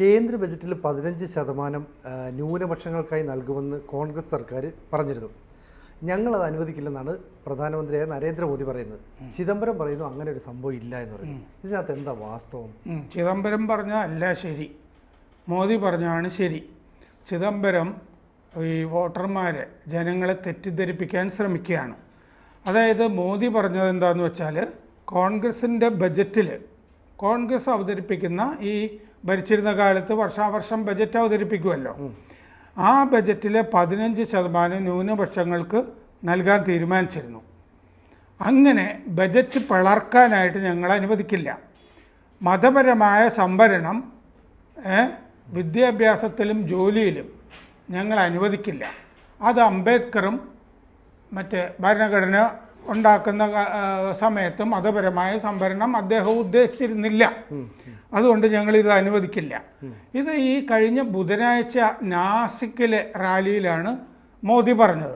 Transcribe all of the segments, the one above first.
കേന്ദ്ര ബജറ്റിൽ പതിനഞ്ച് ശതമാനം ന്യൂനപക്ഷങ്ങൾക്കായി നൽകുമെന്ന് കോൺഗ്രസ് സർക്കാർ പറഞ്ഞിരുന്നു. ഞങ്ങളത് അനുവദിക്കില്ലെന്നാണ് പ്രധാനമന്ത്രിയായ നരേന്ദ്രമോദി പറയുന്നത്. ചിദംബരം പറയുന്നു അങ്ങനെ ഒരു സംഭവം ഇല്ല എന്ന് പറയുന്നു. ഇതിനകത്ത് എന്താ വാസ്തവം? ചിദംബരം പറഞ്ഞ അല്ല ശരി. മോദി പറഞ്ഞാണ് ശരി. ചിദംബരം ഈ വോട്ടർമാരെ ജനങ്ങളെ തെറ്റിദ്ധരിപ്പിക്കാൻ ശ്രമിക്കുകയാണ്. അതായത് മോദി പറഞ്ഞത് എന്താണെന്ന് വെച്ചാൽ കോൺഗ്രസിന്റെ ബജറ്റിൽ കോൺഗ്രസ് അവതരിപ്പിക്കുന്ന ഈ ഭരിച്ചിരുന്ന കാലത്ത് വർഷാവർഷം ബജറ്റ് അവതരിപ്പിക്കുമല്ലോ. ആ ബജറ്റിലെ പതിനഞ്ച് ശതമാനം ന്യൂനപക്ഷങ്ങൾക്ക് നൽകാൻ തീരുമാനിച്ചിരുന്നു. അങ്ങനെ ബജറ്റ് പിളർക്കാനായിട്ട് ഞങ്ങൾ അനുവദിക്കില്ല. മതപരമായ സംവരണം വിദ്യാഭ്യാസത്തിലും ജോലിയിലും ഞങ്ങൾ അനുവദിക്കില്ല. അത് അംബേദ്കറും മറ്റ് ഭരണഘടന ഉണ്ടാക്കുന്ന സമയത്തും മതപരമായ സംഭരണം അദ്ദേഹം ഉദ്ദേശിച്ചിരുന്നില്ല. അതുകൊണ്ട് ഞങ്ങൾ ഇത് അനുവദിക്കില്ല. ഇത് ഈ കഴിഞ്ഞ ബുധനാഴ്ച നാസിക്കിലെ റാലിയിലാണ് മോദി പറഞ്ഞത്.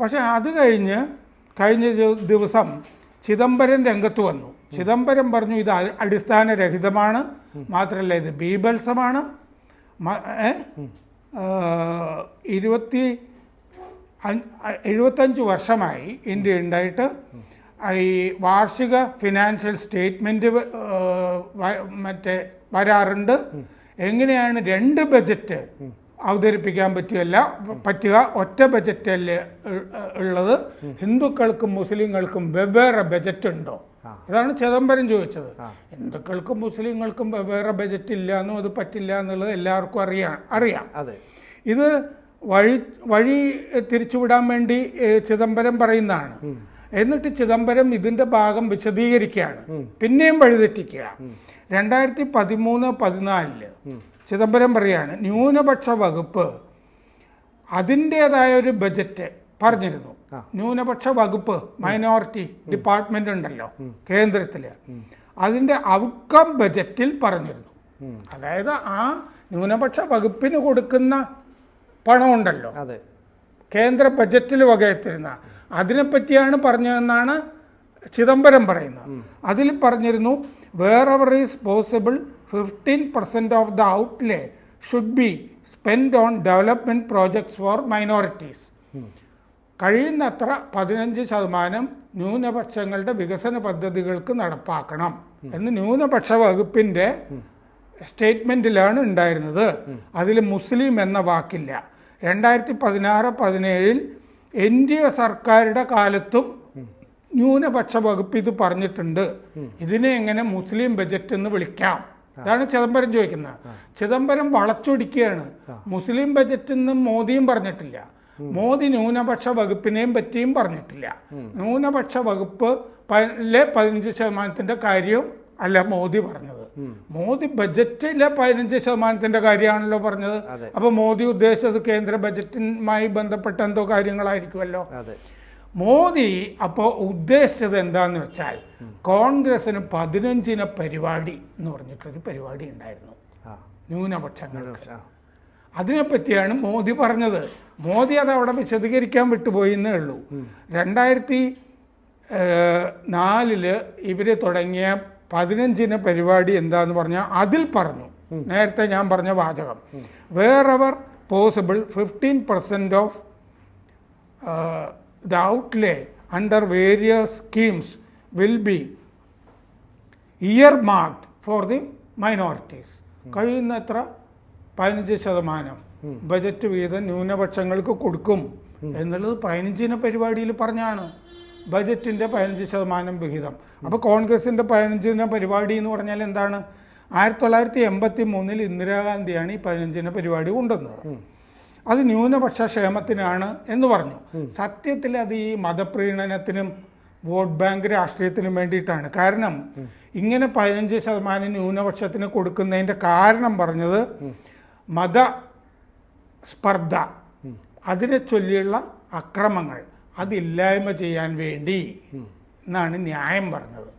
പക്ഷേ അത് കഴിഞ്ഞ് കഴിഞ്ഞ ദിവസം ചിദംബരം രംഗത്ത് വന്നു. ചിദംബരം പറഞ്ഞു ഇത് അടിസ്ഥാനരഹിതമാണ്. മാത്രമല്ല ഇത് ബീഭത്സമാണ്. മ- ഇരുപത്തി എഴുപത്തഞ്ച് വർഷമായി ഇന്ത്യ ഉണ്ടായിട്ട് ഈ വാർഷിക ഫിനാൻഷ്യൽ സ്റ്റേറ്റ്മെന്റ് മറ്റേ വരാറുണ്ട്. എങ്ങനെയാണ് രണ്ട് ബജറ്റ് അവതരിപ്പിക്കാൻ പറ്റുകയല്ല? പറ്റുക ഒറ്റ ബജറ്റല്ലേ അല്ലേ ഉള്ളത്? ഹിന്ദുക്കൾക്കും മുസ്ലിങ്ങൾക്കും വെവ്വേറെ ബജറ്റ് ഉണ്ടോ? അതാണ് ചിദംബരം ചോദിച്ചത്. ഹിന്ദുക്കൾക്കും മുസ്ലിങ്ങൾക്കും വെവ്വേറെ ബജറ്റ് ഇല്ല എന്നും അത് പറ്റില്ല എന്നുള്ളത് എല്ലാവർക്കും അറിയാം അറിയാം. അതെ. ഇത് വഴി വഴി തിരിച്ചുവിടാൻ വേണ്ടി ചിദംബരം പറയുന്നതാണ്. എന്നിട്ട് ചിദംബരം ഇതിന്റെ ഭാഗം വിശദീകരിക്കുകയാണ്. പിന്നെയും വഴിതെറ്റിക്കുക. രണ്ടായിരത്തി പതിമൂന്ന് പതിനാലിൽ ചിദംബരം പറയാണ് ന്യൂനപക്ഷ വകുപ്പ് അതിന്റെതായ ഒരു ബജറ്റ് പറഞ്ഞിരുന്നു. ന്യൂനപക്ഷ വകുപ്പ് മൈനോറിറ്റി ഡിപ്പാർട്ട്മെന്റ് ഉണ്ടല്ലോ കേന്ദ്രത്തിൽ. അതിന്റെ ഔട്ട്കം ബജറ്റിൽ പറഞ്ഞിരുന്നു. അതായത് ആ ന്യൂനപക്ഷ വകുപ്പിന് കൊടുക്കുന്ന പണമുണ്ടല്ലോ. അതെ. കേന്ദ്ര ബജറ്റിൽ വകയെത്തിരുന്ന അതിനെപ്പറ്റിയാണ് പറഞ്ഞതെന്നാണ് ചിദംബരം പറയുന്നത്. അതിൽ പറഞ്ഞിരുന്നു wherever is possible fifteen percent of the outlay should be spend on development projects for minorities കഴിയുന്നത്ര പതിനഞ്ച് ശതമാനം ന്യൂനപക്ഷങ്ങളുടെ വികസന പദ്ധതികൾക്ക് നടപ്പാക്കണം എന്ന് ന്യൂനപക്ഷ വകുപ്പിന്റെ സ്റ്റേറ്റ്മെന്റിലാണ് ഉണ്ടായിരുന്നത്. അതിൽ മുസ്ലിം എന്ന വാക്കില്ല. രണ്ടായിരത്തി പതിനാറ് പതിനേഴിൽ എൻ ഡി എ സർക്കാരുടെ കാലത്തും ന്യൂനപക്ഷ വകുപ്പ് ഇത് പറഞ്ഞിട്ടുണ്ട്. ഇതിനെ എങ്ങനെ മുസ്ലിം ബജറ്റ് എന്ന് വിളിക്കാം. അതാണ് ചിദംബരം ചോദിക്കുന്നത്. ചിദംബരം വളച്ചൊടിക്കുകയാണ്. മുസ്ലിം ബജറ്റ് എന്ന് മോദിയും പറഞ്ഞിട്ടില്ല. മോദി ന്യൂനപക്ഷ വകുപ്പിനെയും പറ്റിയും പറഞ്ഞിട്ടില്ല. ന്യൂനപക്ഷ വകുപ്പ് പതിനഞ്ച് ശതമാനത്തിന്റെ കാര്യവും അല്ല മോദി പറഞ്ഞത്. മോദി ബജറ്റിലെ പതിനഞ്ച് ശതമാനത്തിന്റെ കാര്യമാണല്ലോ പറഞ്ഞത്. അപ്പൊ മോദി ഉദ്ദേശിച്ചത് കേന്ദ്ര ബജറ്റുമായി ബന്ധപ്പെട്ട എന്തോ കാര്യങ്ങളായിരിക്കുമല്ലോ. മോദി അപ്പോൾ ഉദ്ദേശിച്ചത് എന്താന്ന് വെച്ചാൽ കോൺഗ്രസിന് പതിനഞ്ചിന പരിപാടി എന്ന് പറഞ്ഞിട്ടൊരു പരിപാടി ഉണ്ടായിരുന്നു. ന്യൂനപക്ഷങ്ങൾ ന്യൂനപക്ഷ അതിനെപ്പറ്റിയാണ് മോദി പറഞ്ഞത്. മോദി അത് അവിടെ വിശദീകരിക്കാൻ വിട്ടുപോയി എന്നേ ഉള്ളൂ. രണ്ടായിരത്തി നാലിൽ ഇവർ തുടങ്ങിയ പതിനഞ്ചിന പരിപാടി എന്താന്ന് പറഞ്ഞാൽ അതിൽ പറഞ്ഞു. നേരത്തെ ഞാൻ പറഞ്ഞ വാചകം. Wherever possible fifteen percent of the outlay under various schemes will be earmarked for the minorities. കഴിയുന്നത്ര പതിനഞ്ച് ശതമാനം. ബജറ്റ് വീതം ന്യൂനപക്ഷങ്ങൾക്ക് കൊടുക്കും എന്നുള്ളത് പതിനഞ്ചിന പരിപാടിയിൽ പറഞ്ഞാണ്. ബജറ്റിന്റെ പതിനഞ്ച് ശതമാനം വിഹിതം. അപ്പോൾ കോൺഗ്രസിന്റെ പതിനഞ്ചിന പരിപാടി എന്ന് പറഞ്ഞാൽ എന്താണ്? ആയിരത്തി തൊള്ളായിരത്തി എൺപത്തി മൂന്നിൽ ഇന്ദിരാഗാന്ധിയാണ് ഈ പതിനഞ്ചിന പരിപാടി കൊണ്ടുവന്നത്. അത് ന്യൂനപക്ഷ ക്ഷേമത്തിനാണ് എന്ന് പറഞ്ഞു. സത്യത്തിൽ അത് ഈ മതപ്രീണനത്തിനും വോട്ട് ബാങ്ക് രാഷ്ട്രീയത്തിനും വേണ്ടിയിട്ടാണ്. കാരണം ഇങ്ങനെ പതിനഞ്ച് ശതമാനം ന്യൂനപക്ഷത്തിന് കൊടുക്കുന്നതിന്റെ കാരണം പറഞ്ഞത് മത സ്പർദ്ധ. അതിനെ ചൊല്ലിയുള്ള അക്രമങ്ങൾ. അതില്ലായ്മ ചെയ്യാൻ വേണ്ടി എന്നാണ് ന്യായം പറഞ്ഞത്.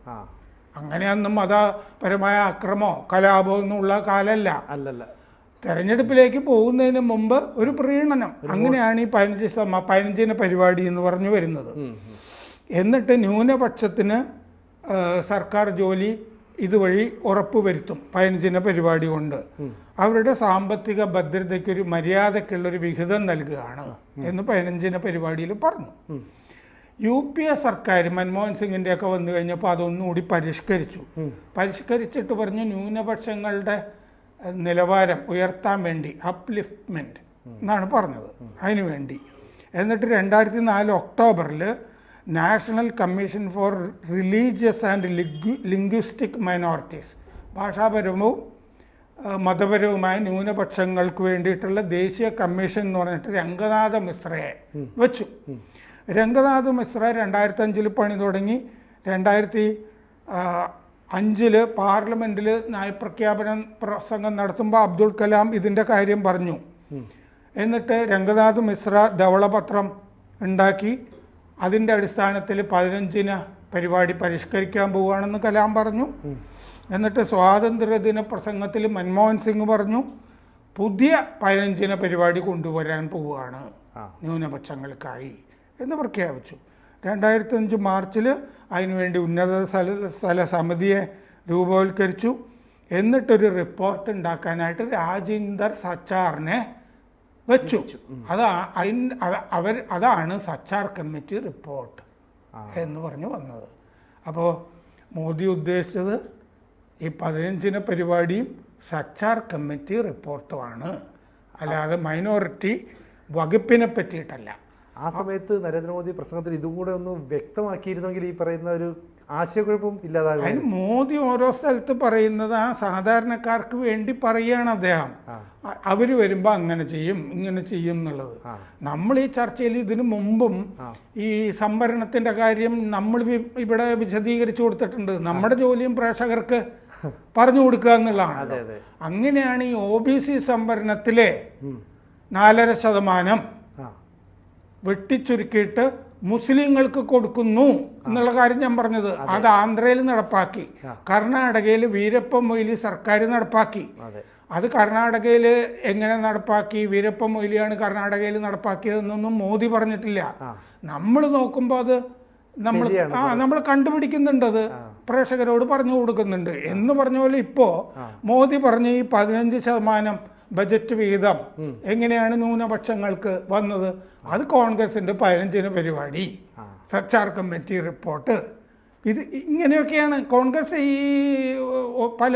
അങ്ങനെയൊന്നും മതപരമായ അക്രമോ കലാപോ ഒന്നുമുള്ള കാലല്ല. അല്ലല്ല. തെരഞ്ഞെടുപ്പിലേക്ക് പോകുന്നതിന് മുമ്പ് ഒരു പ്രീണനം. അങ്ങനെയാണ് ഈ പതിനഞ്ച് ശതമാ പതിനഞ്ചിന് പരിപാടി എന്ന് പറഞ്ഞു വരുന്നത്. എന്നിട്ട് ന്യൂനപക്ഷത്തിന് സർക്കാർ ജോലി ഇതുവഴി ഉറപ്പുവരുത്തും പതിനഞ്ചിന പരിപാടി കൊണ്ട്. അവരുടെ സാമ്പത്തിക ഭദ്രതയ്ക്ക് ഒരു മര്യാദക്കുള്ളൊരു വിഹിതം നൽകുകയാണ് എന്ന് പതിനഞ്ചിന പരിപാടിയിൽ പറഞ്ഞു. യു പി എ സർക്കാർ മൻമോഹൻ സിംഗിന്റെ ഒക്കെ വന്നു കഴിഞ്ഞപ്പോൾ അതൊന്നുകൂടി പരിഷ്കരിച്ചു. പരിഷ്കരിച്ചിട്ട് പറഞ്ഞു ന്യൂനപക്ഷങ്ങളുടെ നിലവാരം ഉയർത്താൻ വേണ്ടി അപ്ലിഫ്റ്റ്മെന്റ് എന്നാണ് പറഞ്ഞത്. അതിനുവേണ്ടി എന്നിട്ട് രണ്ടായിരത്തി നാല് ഒക്ടോബറിൽ national commission for religious and linguistic minorities. ഭാഷാപരവും മതപരവുമായ ന്യൂനപക്ഷങ്ങൾക്ക് വേണ്ടിയിട്ടുള്ള ദേശീയ കമ്മീഷൻ എന്ന് പറഞ്ഞിട്ട് രംഗനാഥ മിശ്രയെ വെച്ചു. രംഗനാഥ മിശ്ര രണ്ടായിരത്തി അഞ്ചിൽ പണി തുടങ്ങി. രണ്ടായിരത്തി അഞ്ചിൽ പാർലമെന്റിൽ നയപ്രഖ്യാപനം പ്രസംഗം നടത്തുമ്പോൾ അബ്ദുൾ കലാം ഇതിന്റെ കാര്യം പറഞ്ഞു. എന്നിട്ട് രംഗനാഥ് മിശ്ര ധവളപത്രം ഉണ്ടാക്കി. അതിന്റെ അടിസ്ഥാനത്തിൽ പതിനഞ്ചിന് പരിപാടി പരിഷ്കരിക്കാൻ പോവുകയാണെന്ന് കലാം പറഞ്ഞു. എന്നിട്ട് സ്വാതന്ത്ര്യദിന പ്രസംഗത്തിൽ മൻമോഹൻ സിംഗ് പറഞ്ഞു പുതിയ പതിനഞ്ചിന പരിപാടി കൊണ്ടുവരാൻ പോവുകയാണ്. ന്യൂനപക്ഷങ്ങൾക്കായി. എന്ന് പ്രഖ്യാപിച്ചു. രണ്ടായിരത്തി അഞ്ച് മാർച്ചിൽ അതിനുവേണ്ടി ഉന്നത സ്ഥല സ്ഥല സമിതിയെ രൂപവൽക്കരിച്ചു. എന്നിട്ടൊരു റിപ്പോർട്ട് ഉണ്ടാക്കാനായിട്ട് രാജീന്ദർ സച്ചാറിനെ വെച്ചു. അതാ അതിന് അവർ അതാണ് സച്ചാർ കമ്മിറ്റി റിപ്പോർട്ട് എന്ന് പറഞ്ഞു വന്നത്. അപ്പോൾ മോദി ഉദ്ദേശിച്ചത് ഈ പതിനഞ്ചിന പരിപാടിയും സച്ചാർ കമ്മിറ്റി റിപ്പോർട്ടുമാണ്. അല്ലാതെ മൈനോറിറ്റി വകുപ്പിനെ പറ്റിയിട്ടല്ല. ആ സമയത്ത് നരേന്ദ്രമോദി പ്രസംഗത്തിൽ ഇതും കൂടെ ഒന്ന് വ്യക്തമാക്കിയിരുന്നെങ്കിൽ ഈ പറയുന്ന ഒരു ആശയക്കുഴപ്പം ഇല്ലാതാകും. അതിന് മോദി ഓരോ സ്ഥലത്ത് പറയുന്നത് ആ സാധാരണക്കാർക്ക് വേണ്ടി പറയുകയാണ് അദ്ദേഹം. അവർ അവർ വരുമ്പോൾ അങ്ങനെ ചെയ്യും ഇങ്ങനെ ചെയ്യും എന്നുള്ളത്. നമ്മൾ ഈ ചർച്ചയിൽ ഇതിനു മുമ്പും ഈ സംവരണത്തിന്റെ കാര്യം നമ്മൾ ഇവിടെ വിശദീകരിച്ചു കൊടുത്തിട്ടുണ്ട്. നമ്മുടെ ജോലിയും പ്രേക്ഷകർക്ക് പറഞ്ഞു കൊടുക്കുക എന്നുള്ളതാണ്. അങ്ങനെയാണ് ഈ ഒ ബി സി സംവരണത്തിലെ. നാലര ശതമാനം വെട്ടിച്ചുരുക്കിയിട്ട് മുസ്ലിങ്ങൾക്ക് കൊടുക്കുന്നു എന്നുള്ള കാര്യം ഞാൻ പറഞ്ഞത്. അത്. ആന്ധ്രയിൽ നടപ്പാക്കി. കർണാടകയിൽ വീരപ്പ മൊയ്ലി സർക്കാർ നടപ്പാക്കി. അതെ. കർണാടകയിൽ എങ്ങനെ നടപ്പാക്കി? വീരപ്പ മൊയ്ലിയാണ് കർണാടകയിൽ നടപ്പാക്കിയതെന്നൊന്നും മോദി പറഞ്ഞിട്ടില്ല. നമ്മൾ നോക്കുമ്പോൾ അത് നമ്മൾ ആ നമ്മൾ കണ്ടുപിടിക്കുന്നുണ്ട് അത്. പ്രേക്ഷകരോട് പറഞ്ഞു കൊടുക്കുന്നുണ്ട്. എന്ന് പറഞ്ഞ പോലെ ഇപ്പോ മോദി പറഞ്ഞ ഈ പതിനഞ്ച് ശതമാനം ബജറ്റ് വീതം എങ്ങനെയാണ് ന്യൂനപക്ഷങ്ങൾക്ക് വന്നത്? അത് കോൺഗ്രസിന്റെ പതിനഞ്ചിന് പരിപാടി. Sachar committee report. ഇത് ഇങ്ങനെയൊക്കെയാണ് കോൺഗ്രസ് ഈ പല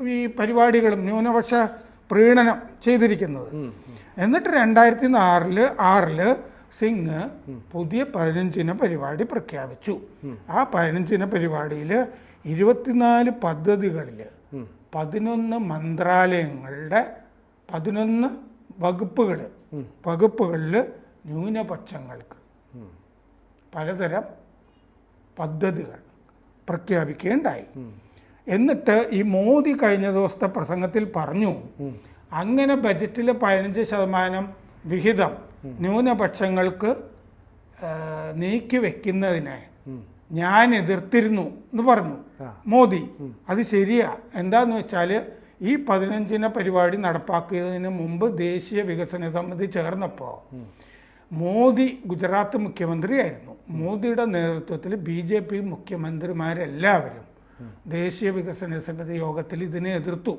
ഈ പരിപാടികളും ന്യൂനപക്ഷ പ്രീണനം ചെയ്തിരിക്കുന്നത്. എന്നിട്ട് രണ്ടായിരത്തി ആറിൽ ആറിൽ സിംഗ് പുതിയ പതിനഞ്ചിന പരിപാടി പ്രഖ്യാപിച്ചു. ആ പതിനഞ്ചിന പരിപാടിയിൽ ഇരുപത്തിനാല് പദ്ധതികളിൽ ഉം. പതിനൊന്ന് മന്ത്രാലയങ്ങളുടെ പതിനൊന്ന് വകുപ്പുകൾ വകുപ്പുകളിൽ ന്യൂനപക്ഷങ്ങൾക്ക് പലതരം പദ്ധതികൾ പ്രഖ്യാപിക്കുകയുണ്ടായി. എന്നിട്ട് ഈ മോദി കഴിഞ്ഞ ദിവസത്തെ പ്രസംഗത്തിൽ പറഞ്ഞു അങ്ങനെ ബജറ്റിൽ പതിനഞ്ച് ശതമാനം വിഹിതം ന്യൂനപക്ഷങ്ങൾക്ക് നീക്കി വെക്കുന്നതിനെ. ഞാൻ എതിർത്തിരുന്നു എന്ന് പറഞ്ഞു. മോദി അത് ശരിയാ. എന്താന്ന് വെച്ചാൽ ഈ പതിനഞ്ചിന പരിപാടി നടപ്പാക്കിയതിന് മുമ്പ് ദേശീയ വികസന സമിതി ചേർന്നപ്പോൾ മോദി ഗുജറാത്ത് മുഖ്യമന്ത്രിയായിരുന്നു. മോദിയുടെ നേതൃത്വത്തിൽ ബി ജെ പി മുഖ്യമന്ത്രിമാരെല്ലാവരും ദേശീയ വികസന സമിതി യോഗത്തിൽ ഇതിനെ എതിർത്തു.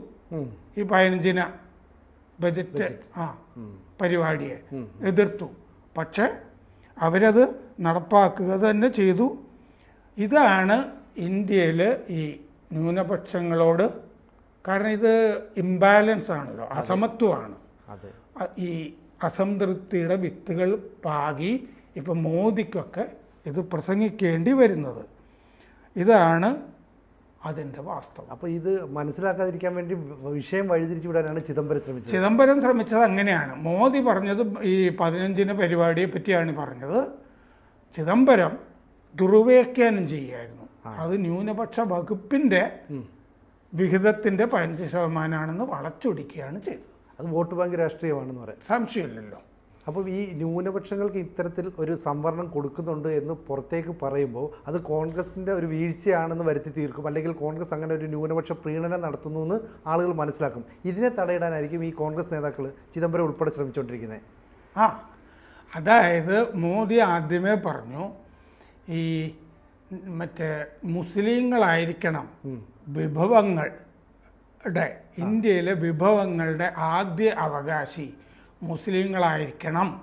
ഈ പതിനഞ്ചിന ബജറ്റ് ആ പരിപാടിയെ എതിർത്തു. പക്ഷെ അവരത് നടപ്പാക്കുക തന്നെ ചെയ്തു. ഇതാണ് ഇന്ത്യയിൽ ഈ ന്യൂനപക്ഷങ്ങളോട്. കാരണം ഇത് ഇംബാലൻസ് ആണല്ലോ അസമത്വമാണ്. ഈ അസംതൃപ്തിയുടെ വിത്തുകൾ പാകി ഇപ്പം മോദിക്കൊക്കെ ഇത് പ്രസംഗിക്കേണ്ടി വരുന്നത്. ഇതാണ് അതിന്റെ വാസ്തവം. അപ്പോൾ ഇത് മനസ്സിലാക്കാതിരിക്കാൻ വേണ്ടി വിഷയം വഴിതിരിച്ചു വിടാനാണ് ചിദംബരം ശ്രമിച്ചത്. ചിദംബരം ശ്രമിച്ചത് അങ്ങനെയാണ്. മോദി പറഞ്ഞത് ഈ പതിനഞ്ചിന് പരിപാടിയെ പറ്റിയാണ് പറഞ്ഞത്. ചിദംബരം ദുർവ്യാഖ്യാനം ചെയ്യായിരുന്നു. അത് ന്യൂനപക്ഷ വകുപ്പിന്റെ വിഹിതത്തിന്റെ പതിനഞ്ച് ശതമാനമാണെന്ന് വളച്ചൊടിക്കുകയാണ് ചെയ്തത്. അത് വോട്ട് ബാങ്ക് രാഷ്ട്രീയമാണെന്ന് പറയാം. സംശയമില്ലല്ലോ. അപ്പോൾ ഈ ന്യൂനപക്ഷങ്ങൾക്ക് ഇത്തരത്തിൽ ഒരു സംവരണം കൊടുക്കുന്നുണ്ട് എന്ന് പുറത്തേക്ക് പറയുമ്പോൾ അത് കോൺഗ്രസിന്റെ ഒരു വീഴ്ചയാണെന്ന് വരുത്തി തീർക്കും. അല്ലെങ്കിൽ കോൺഗ്രസ് അങ്ങനെ ഒരു ന്യൂനപക്ഷ പ്രീണനം നടത്തുന്നു എന്ന് ആളുകൾ മനസ്സിലാക്കും. ഇതിനെ തടയിടാനായിരിക്കും ഈ കോൺഗ്രസ് നേതാക്കൾ ചിദംബരം ഉൾപ്പെടെ ശ്രമിച്ചുകൊണ്ടിരിക്കുന്നത്. ആ അതായത് മോദി ആദ്യമേ പറഞ്ഞു ഈ മറ്റേ മുസ്ലിങ്ങളായിരിക്കണം വിഭവങ്ങളുടെ ഇന്ത്യയിലെ വിഭവങ്ങളുടെ ആദ്യ അവകാശി മുസ്ലിങ്ങളായിരിക്കണം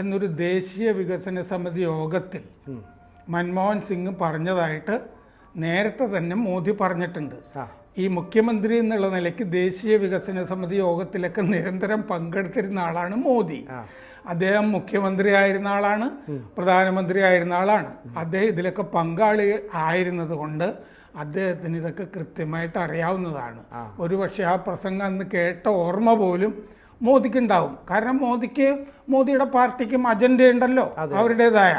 എന്നൊരു ദേശീയ വികസന സമിതി യോഗത്തിൽ മൻമോഹൻ സിംഗ് പറഞ്ഞതായിട്ട് നേരത്തെ തന്നെ മോദി പറഞ്ഞിട്ടുണ്ട്. ഈ മുഖ്യമന്ത്രി എന്നുള്ള നിലയ്ക്ക് ദേശീയ വികസന സമിതി യോഗത്തിലൊക്കെ നിരന്തരം പങ്കെടുത്തിരുന്ന ആളാണ് മോദി. അദ്ദേഹം മുഖ്യമന്ത്രി ആയിരുന്ന ആളാണ് പ്രധാനമന്ത്രി ആയിരുന്ന ആളാണ്. അദ്ദേഹം ഇതിലൊക്കെ പങ്കാളി ആയിരുന്നത് കൊണ്ട് അദ്ദേഹത്തിന് ഇതൊക്കെ കൃത്യമായിട്ട് അറിയാവുന്നതാണ്. ഒരു പക്ഷേ ആ പ്രസംഗം അന്ന് കേട്ട ഓർമ്മ പോലും മോദിക്ക് ഉണ്ടാവും കാരണം മോദിക്ക് മോദിയുടെ പാർട്ടിക്കും അജണ്ട ഉണ്ടല്ലോ അവരുടേതായ.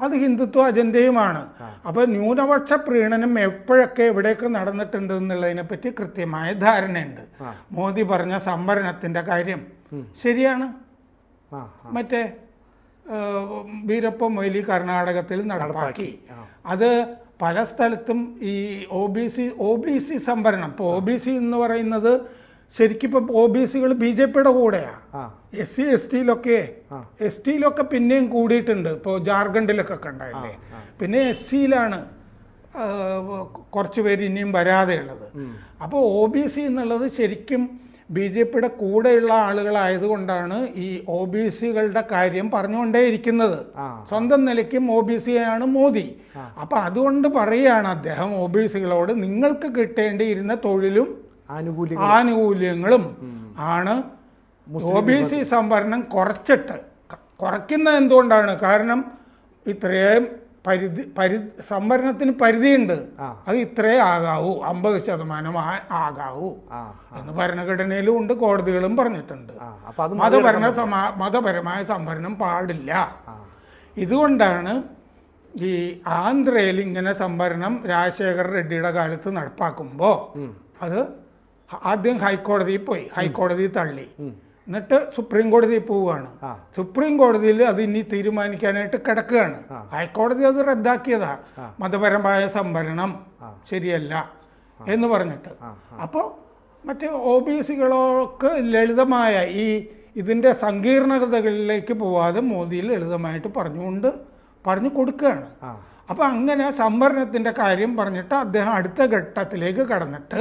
അതെ ഹിന്ദുത്വ അജണ്ടയുമാണ്. അപ്പൊ ന്യൂനപക്ഷ പ്രീണനം എപ്പോഴൊക്കെ എവിടെയൊക്കെ നടന്നിട്ടുണ്ട് എന്നുള്ളതിനെ പറ്റി കൃത്യമായ ധാരണയുണ്ട്. മോദി പറഞ്ഞ സംവരണത്തിന്റെ കാര്യം. ശരിയാണ്. മറ്റേ വീരപ്പ മൊയ്ലി കർണാടകത്തിൽ നടപ്പാക്കി. അത് പല സ്ഥലത്തും ഈ O B C O B C സംവരണം ഇപ്പോൾ ഒ ബി സി എന്ന് പറയുന്നത് ശരിക്കും ഒ ബി സികൾ ബി ജെ പിയുടെ കൂടെയാണ് എസ് സി എസ് ടിയിലൊക്കെ എസ് ടിയിലൊക്കെ പിന്നെയും കൂടിയിട്ടുണ്ട്. ഇപ്പോൾ ജാർഖണ്ഡിലൊക്കെ കണ്ടായില്ലേ? പിന്നെ എസ് സിയിലാണ് കുറച്ച് പേര് ഇനിയും വരാതെയുള്ളത്. അപ്പോൾ ഒ ബി സി എന്നുള്ളത് ശരിക്കും ബി ജെ പിയുടെ കൂടെയുള്ള ആളുകളായതുകൊണ്ടാണ് ഈ ഒ ബി സികളുടെ കാര്യം പറഞ്ഞുകൊണ്ടേയിരിക്കുന്നത്. സ്വന്തം നിലയ്ക്കും ഒ ബി സി ആണ് മോദി അപ്പൊ അതുകൊണ്ട് പറയുകയാണ് അദ്ദേഹം ഒ ബി സികളോട് നിങ്ങൾക്ക് കിട്ടേണ്ടിയിരുന്ന തൊഴിലും ആനുകൂല്യങ്ങളും. ആണ് ഒ ബി സി സംവരണം കുറച്ചിട്ട്. കുറയ്ക്കുന്നത് എന്തുകൊണ്ടാണ്? കാരണം ഇത്രയും പരിധി പരി സംവരണത്തിന് പരിധിയുണ്ട്. അത് ഇത്രേ ആകാവൂ. അമ്പത് ശതമാനം ആകാവൂ എന്ന് ഭരണഘടനയിലും ഉണ്ട് കോടതികളും പറഞ്ഞിട്ടുണ്ട്. മതഭരണ സമാ മതപരമായ സംവരണം പാടില്ല. ഇതുകൊണ്ടാണ് ഈ ആന്ധ്രയിൽ ഇങ്ങനെ സംവരണം രാജശേഖർ റെഡ്ഡിയുടെ കാലത്ത് നടപ്പാക്കുമ്പോൾ അത് ആദ്യം ഹൈക്കോടതിയിൽ പോയി. ഹൈക്കോടതി തള്ളി. എന്നിട്ട് സുപ്രീം കോടതിയിൽ പോവുകയാണ്. സുപ്രീം കോടതിയിൽ അത് ഇനി തീരുമാനിക്കാനായിട്ട് കിടക്കുകയാണ്. ഹൈക്കോടതി അത് റദ്ദാക്കിയതാ. മതപരമായ സംവരണം ശരിയല്ല എന്ന് പറഞ്ഞിട്ട്. അപ്പോൾ മറ്റ് ഒ ബി സികളൊക്കെ ലളിതമായ ഈ ഇതിന്റെ സങ്കീർണതകളിലേക്ക് പോവാതെ മോദി ലളിതമായിട്ട് പറഞ്ഞുകൊണ്ട് പറഞ്ഞു കൊടുക്കുകയാണ്. അപ്പോൾ അപ്പം അങ്ങനെ സംവരണത്തിന്റെ കാര്യം പറഞ്ഞിട്ട് അദ്ദേഹം അടുത്ത ഘട്ടത്തിലേക്ക് കടന്നിട്ട്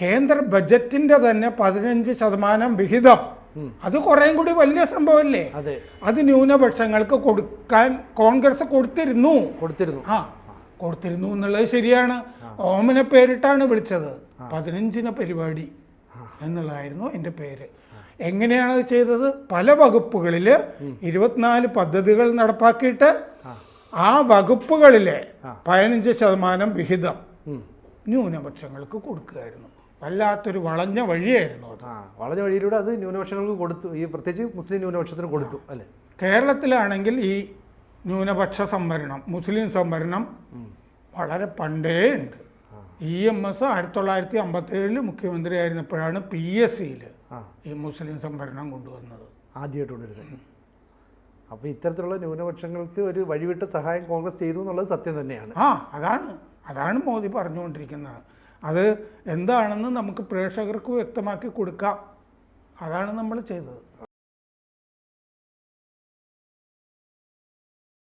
കേന്ദ്ര ബജറ്റിന്റെ തന്നെ പതിനഞ്ച് ശതമാനം വിഹിതം. അത് കുറേയും കൂടി വലിയ സംഭവമല്ലേ? അതെ. അത് ന്യൂനപക്ഷങ്ങൾക്ക് കൊടുക്കാൻ കോൺഗ്രസ് കൊടുത്തിരുന്നു. കൊടുത്തിരുന്നു. ആ കൊടുത്തിരുന്നു എന്നുള്ളത് ശരിയാണ്. ഓമനെ പേരിട്ടാണ് വിളിച്ചത്. പതിനഞ്ചിന പരിപാടി എന്നുള്ളതായിരുന്നു എന്റെ പേര്. എങ്ങനെയാണ് അത് ചെയ്തത്? പല വകുപ്പുകളിൽ ഇരുപത്തിനാല് പദ്ധതികൾ നടപ്പാക്കിയിട്ട് ആ. വകുപ്പുകളിലെ പതിനഞ്ച് ശതമാനം വിഹിതം ന്യൂനപക്ഷങ്ങൾക്ക് കൊടുക്കുകയായിരുന്നു. വല്ലാത്തൊരു വളഞ്ഞ വഴിയായിരുന്നു അത്. ആ വളഞ്ഞ വഴിയിലൂടെ അത് ന്യൂനപക്ഷങ്ങൾക്ക് കൊടുത്തു. ഈ പ്രത്യേകിച്ച് മുസ്ലിം ന്യൂനപക്ഷത്തിന് കൊടുത്തു അല്ലേ? കേരളത്തിലാണെങ്കിൽ ഈ ന്യൂനപക്ഷ സംവരണം മുസ്ലിം സംവരണം വളരെ പണ്ടേ ഉണ്ട്. ഇ എം എസ് ആയിരത്തി തൊള്ളായിരത്തി അമ്പത്തി ഏഴിൽ മുഖ്യമന്ത്രി ആയിരുന്നപ്പോഴാണ് പി എസ് സിയിൽ ഈ മുസ്ലിം സംവരണം കൊണ്ടുവന്നത്. ആദ്യമായിട്ട് കൊണ്ടുവരുന്നത് അപ്പോൾ ഇത്തരത്തിലുള്ള ന്യൂനപക്ഷങ്ങൾക്ക് ഒരു വഴിവിട്ട സഹായം കോൺഗ്രസ് ചെയ്തു എന്നുള്ളത് സത്യം തന്നെയാണ്. ആ അതാണ് അതാണ് മോദി പറഞ്ഞുകൊണ്ടിരിക്കുന്നത്. അത് എന്താണെന്ന് നമുക്ക് പ്രേക്ഷകർക്ക് വ്യക്തമാക്കി കൊടുക്കാം. അതാണ് നമ്മൾ ചെയ്തത്.